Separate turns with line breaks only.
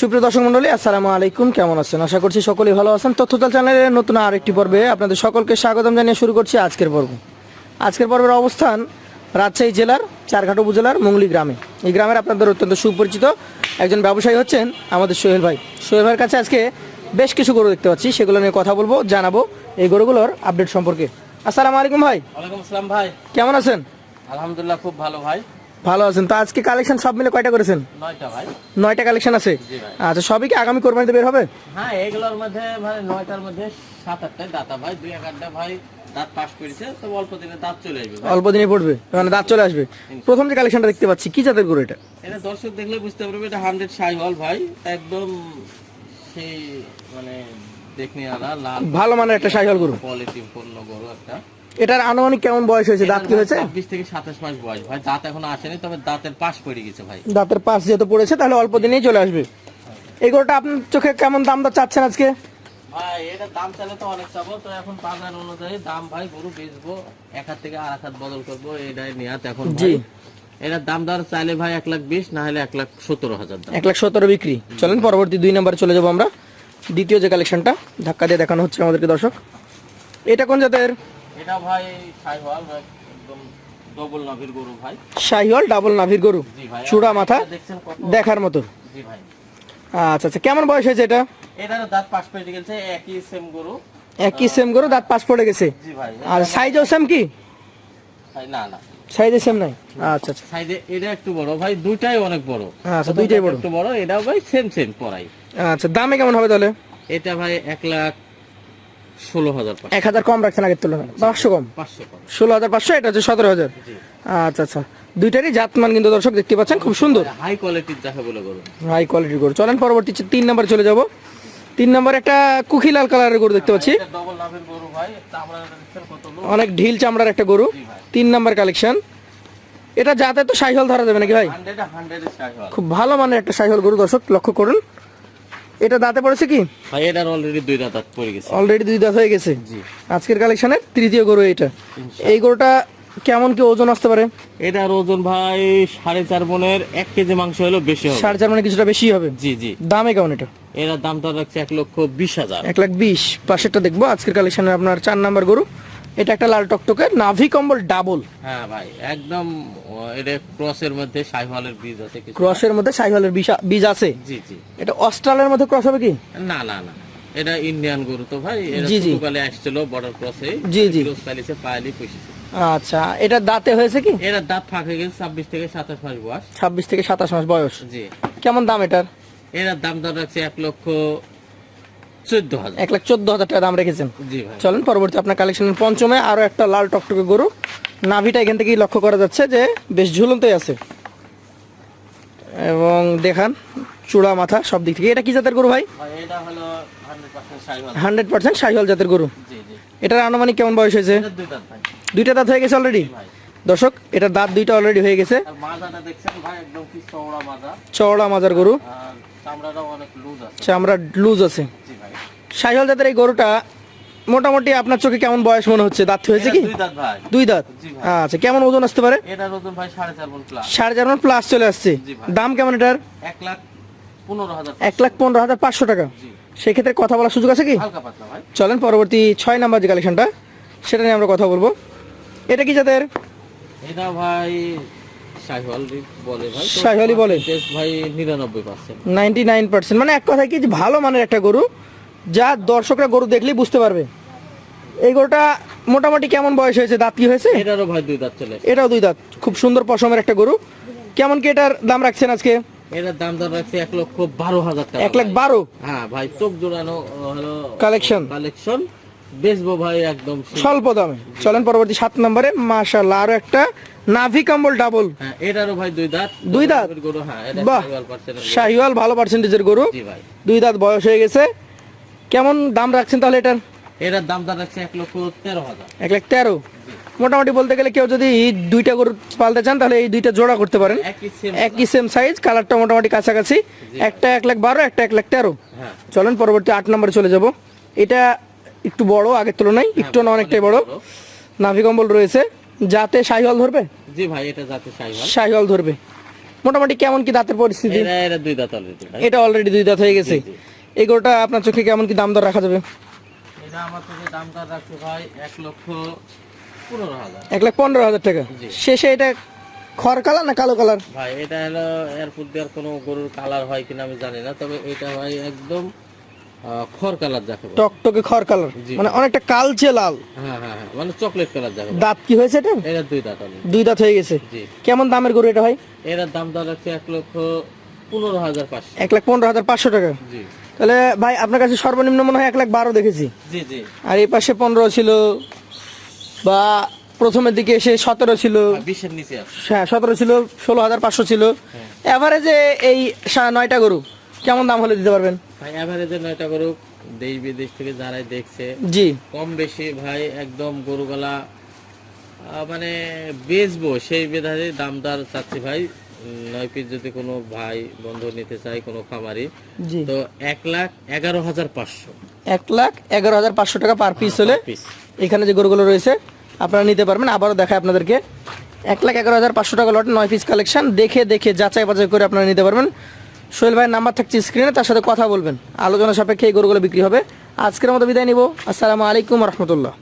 সুপ্রিয় দর্শক মন্ডলী আসসালামু আলাইকুম। কেমন আছেন? আশা করছি সকলেই ভালো আছেন। তথ্যতাল চ্যানেলের নতুন আরেকটি পর্বে আপনাদের সকলকে স্বাগতম জানিয়ে শুরু করছি আজকের পর্ব। আজকের পর্বের অবস্থান রাজশাহী জেলার চারঘাট উপজেলার মুঙ্গলি গ্রামে। এই গ্রামের আপনাদের অত্যন্ত সুপরিচিত একজন ব্যবসায়ী হচ্ছেন আমাদের সোহেল ভাই। সোহেল ভাইয়ের কাছে আজকে বেশ কিছু গরু দেখতে পাচ্ছি। সেগুলো নিয়ে কথা বলব জানাব এই গরুগুলোর আপডেট সম্পর্কে। আসসালামু আলাইকুম ভাই।
ওয়ালাইকুম আসসালাম ভাই।
কেমন আছেন?
আলহামদুলিল্লাহ খুব ভালো ভাই।
ভালো আছেন। তো আজকে কালেকশন সব মিলে কয়টা করেছেন?
নয়টা ভাই।
নয়টা কালেকশন আছে?
জি ভাই।
আচ্ছা সবই কি আগামী কোরবানিতে বের হবে?
হ্যাঁ এগুলোর মধ্যে ভাই নয়টার মধ্যে সাত আটটায় দাতা ভাই দুই এক আটটা ভাই দাঁত পাস করেছে তো অল্প দিনে দাঁত চলে আসবে
অল্প দিনে পড়বে মানে দাঁত চলে আসবে। প্রথম যে কালেকশনটা দেখতে পাচ্ছি কি জাতের গরু এটা?
এটা দর্শক দেখলে বুঝতে পারবে এটা হান্ড্রেড সাই হল ভাই একদম সেই মানে দেখনি আলা লাল
ভালো মানের একটা সাইকেল গরু।
কোয়ালিটি পূর্ণ গরু একটা।
এটার আনুমানিক কেমন বয়স হয়েছে? দাঁত কি হয়েছে?
ছাব্বিশ থেকে সাতাশ মাস বয়স। ভাই দাঁত এখন আসেনি তবে দাঁতের পাশ পড়ে গেছে ভাই।
দাঁতের পাশ যেহেতু পড়েছে তাহলে অল্প দিনেই চলে আসবে। এই গরুটা আপনার চোখে কেমন দাম দর চাচ্ছেন আজকে?
ভাই এটা দাম চাইলে তো অনেক চাবো তো এখন বাজার অনুযায়ী দাম ভাই গরু বেচবো এক হাত থেকে আর এক হাত বদল করব এটাই নিয়াত এখন
জি।
এটার দাম দর চাইলে ভাই এক লাখ বিশ না হলে এক লাখ সতেরো হাজার দাম।
এক লাখ সতেরো বিক্রি। চলেন পরবর্তী দুই নম্বরে চলে যাব আমরা। দ্বিতীয় যে কালেকশনটা ধাক্কা দিয়ে দেখানো হচ্ছে আমাদেরকে দর্শক। এটা কোন জাতের?
এটা ভাই সাইওয়াল একদম ডবল নাভির গরু ভাই।
ডাবল নাভির গরু। চূড়া মাথা দেখার মতো।
জি ভাই।
আচ্ছা আচ্ছা কেমন বয়স হয়েছে এটা?
এটারও দাঁত পাশ পেয়ে গেছে একই সেম গরু।
একই সেম গরু দাঁত পাশ পড়ে গেছে?
জি ভাই
আর সাইজও সেম কি?
না না।
সাইজে সেম নাই? আচ্ছা আচ্ছা।
সাইডে এটা একটু বড় ভাই দুইটাই অনেক বড়।
আচ্ছা, দুইটাই বড়।
একটু বড় এটাও ভাই সেম সেম পড়াই।
আচ্ছা দামে কেমন হবে তাহলে?
এটা ভাই এক লাখ ষোলো হাজার
এক হাজার কম রাখছেন আগের তুলনায়। পাঁচশো কম? ষোলো হাজার পাঁচশো এটা হচ্ছে সতেরো হাজার। আচ্ছা আচ্ছা। দুইটারই জাতমান কিন্তু দর্শক দেখতে পাচ্ছেন খুব সুন্দর।
হাই কোয়ালিটির যাকে বলে গরু।
হাই কোয়ালিটির গরু। চলেন পরবর্তী তিন নম্বরে চলে যাব। তিন নম্বর একটা কুখি লাল কালারের গরু দেখতে পাচ্ছি। অনেক ঢিল চামড়ার একটা গরু। তিন নম্বর কালেকশন। এটা যাতে তো সাইহল ধরা যাবে নাকি ভাই? খুব ভালো মানের একটা সাইহল গরু দর্শক লক্ষ্য করুন। এটা দাঁতে পড়েছে কি?
ভাই এটার অলরেডি দুই দাঁত পড়ে গেছে।
অলরেডি দুই দাঁত হয়ে গেছে?
জি।
আজকের কালেকশনের তৃতীয় গরু এটা। এই গরুটা কেমন কি ওজন আসতে পারে?
এটার ওজন ভাই সাড়ে চার মনের এক কেজি মাংস হলো বেশি হবে।
সাড়ে চার মানে কিছুটা বেশি হবে?
জি জি।
দামে কেমন এটা?
এটার দাম তো রাখছে এক লক্ষ বিশ হাজার।
এক লাখ বিশ। পাশেরটা দেখব। আজকের কালেকশনে আপনার চার নাম্বার গরু। এটা একটা লাল টকটকে নাভি কম্বল ডাবল।
হ্যাঁ ভাই একদম এটা ক্রসের মধ্যে সাইওয়ালের বীজ আছে কিছু।
ক্রসের মধ্যে সাইহলের বীজ আছে?
জি জি।
এটা অস্ট্রালের মধ্যে ক্রস হবে কি?
না না না। এটা ইন্ডিয়ান গরু তো ভাই এটা
জি, জি।
ছোটকালে আসছিল বর্ডার ক্রসে
জি, জি।
কালিছে পায়ালি পয়সেছে
আচ্ছা এটা দাঁতে হয়েছে কি?
এটার দাঁত ফাঁক গেছে ছাব্বিশ থেকে সাতাশ মাস বয়স।
ছাব্বিশ থেকে সাতাশ মাস বয়স।
জি।
কেমন দাম এটার?
এটার দাম দর রাখছে এক লক্ষ চোদ্দ হাজার।
এক লাখ চোদ্দ হাজার টাকা দাম রেখেছেন।
জি ভাই।
চলেন পরবর্তী আপনার কালেকশনের পঞ্চমে আরও একটা লাল টকটকে গরু। নাভিটা এখান থেকেই লক্ষ্য করা যাচ্ছে যে বেশ ঝুলন্তই আছে। এবং দেখান চূড়া মাথা সব দিক থেকে। এটা কি জাতের গরু ভাই?
Hundred percent
Sahiwal. জাতের গরু। এটার আনুমানিক কেমন বয়স হয়েছে? দুইটা দাঁত হয়ে গেছে অলরেডি দর্শক এটার দাঁত দুইটা অলরেডি হয়ে গেছে।
চওড়া
মাজার গরু। চামড়া লুজ আছে। সাইহল জাতের এই গরুটা মোটামুটি আপনার চোখে কেমন বয়স মনে হচ্ছে? দাঁত হয়েছে কি?
দুই দাঁত
আচ্ছা কেমন ওজন আসতে পারে?
এটার ওজন ভাই সাড়ে চার মন প্লাস
সাড়ে চার মান প্লাস চলে আসছে। দাম কেমন এটার?
এক লাখ পনেরো হাজার
এক লাখ পনেরো হাজার পাঁচশো টাকা। সেক্ষেত্রে কথা বলার সুযোগ আছে কি? চলেন পরবর্তী ছয় নাম্বার যে কালেকশনটা সেটা নিয়ে আমরা কথা বলব। এটা কি জাতের?
এটা ভাই শাহিওয়াল বলে ভাই।
বলে?
ভাই নিরানব্বই পার্সেন্ট
নাইনটি নাইন পার্সেন্ট। মানে এক কথায় কি ভালো মানের একটা গরু যা দর্শকরা গরু দেখলেই বুঝতে পারবে। এই গরুটা মোটামুটি কেমন বয়স হয়েছে? দাঁত কি হয়েছে?
এটারও ভাই দুই দাঁত চলে।
এটাও দুই দাঁত। খুব সুন্দর পশমের একটা গরু। কেমন কি এটার দাম রাখছেন আজকে?
এটার দাম দর রাখছে এক লক্ষ বারো হাজার টাকা
এক লাখ বারো?
হ্যাঁ ভাই চোখ জোড়ানো হলো
কালেকশন
কালেকশন বেচবো ভাই একদম
স্বল্প দামে। চলেন পরবর্তী সাত নম্বরে। মাশাল্লাহ আরও একটা নাভি কম্বল ডাবল
হ্যাঁ এটারও ভাই দুই দাঁত।
দুই দাঁত?
গরু হ্যাঁ। শাহিওয়াল
ভালো পার্সেন্টেজের গরু। দুই দাঁত বয়স হয়ে গেছে। কেমন দাম রাখছেন তাহলে এটার?
এটার দাম দর রাখছে এক লক্ষ তেরো হাজার।
এক লাখ তেরো। মোটামুটি বলতে গেলে কেউ যদি দুইটা গরু পালতে চান তাহলে এই দুইটা জোড়া করতে পারেন।
একই সেম
সাইজ কালারটা মোটামুটি কাছাকাছি। একটা এক লাখ বারো একটা এক লাখ তেরো।
হ্যাঁ।
চলেন পরবর্তী আট নম্বরে চলে যাব। এটা একটু বড় আগের তুলনায় একটু না অনেকটাই বড়। নাভি কম্বল রয়েছে। যাতে শাহিওয়াল ধরবে?
জি ভাই এটা যাতে শাহিওয়াল।
ধরবে। মোটামুটি কেমন কি দাঁতের পরিস্থিতি?
এটা অলরেডি
দুই দাঁত হয়ে গেছে। এই গরুটা আপনার চোখে কেমন কি দাম দর রাখা যাবে?
এটা আমার থেকে দাম দর রাখছে ভাই এক লক্ষ পনেরো হাজার।
এক লাখ পনেরো হাজার টাকা। শেষে এটা খড় কালার না কালো কালার?
ভাই এটা হলো এর আর কোনো গরুর কালার হয় কিনা আমি জানি না তবে এটা ভাই একদম খড় কালার যাকে
টকটকে খড় কালার। মানে অনেকটা কালচে লাল।
হ্যাঁ হ্যাঁ হ্যাঁ মানে চকলেট কালার যাকে
দাঁত কি হয়েছে এটা?
এটা দুই দাঁত
দুই দাঁত হয়ে গেছে। কেমন দামের গরু এটা ভাই?
এটার দাম রাখছে এক লক্ষ পনেরো হাজার পাঁচশো।
এক লাখ পনেরো হাজার পাঁচশো টাকা।
জি।
তাহলে ভাই আপনার কাছে সর্বনিম্ন মনে হয় এক লাখ বারো দেখেছি। আর এই পাশে পনেরো ছিল বা প্রথমের দিকে এসে সতেরো ছিল। হ্যাঁ সতেরো ছিল ষোলো হাজার পাঁচশো ছিল। এভারেজে এই নয়টা গরু কেমন দাম হলে দিতে পারবেন?
ভাই অ্যাভারেজে নয়টা গরু দেশ বিদেশ থেকে যারাই দেখছে।
জি।
কম বেশি ভাই একদম গরুগুলা মানে বেচবো সেই বেধারে দামদার চাচ্ছি ভাই। নয় পিস যদি কোনো ভাই বন্ধু নিতে চায় কোনো খামারি তো এক লাখ এগারো হাজার পাঁচশো।
এক লাখ এগারো হাজার পাঁচশো টাকা পার পিস হলে এখানে যে গরুগুলো রয়েছে আপনারা নিতে পারবেন। আবারও দেখায় আপনাদেরকে। এক লাখ এগারো হাজার পাঁচশো টাকা লটে নয় পিস কালেকশন। দেখে দেখে যাচাই বাছাই করে আপনারা নিতে পারবেন। সোহেল ভাইয়ের নাম্বার থাকছে স্ক্রিনে তার সাথে কথা বলবেন। আলোচনা সাপেক্ষে এই গরুগুলো বিক্রি হবে। আজকের মতো বিদায় নিব। আসসালামু আলাইকুম রহমতুল্লাহ।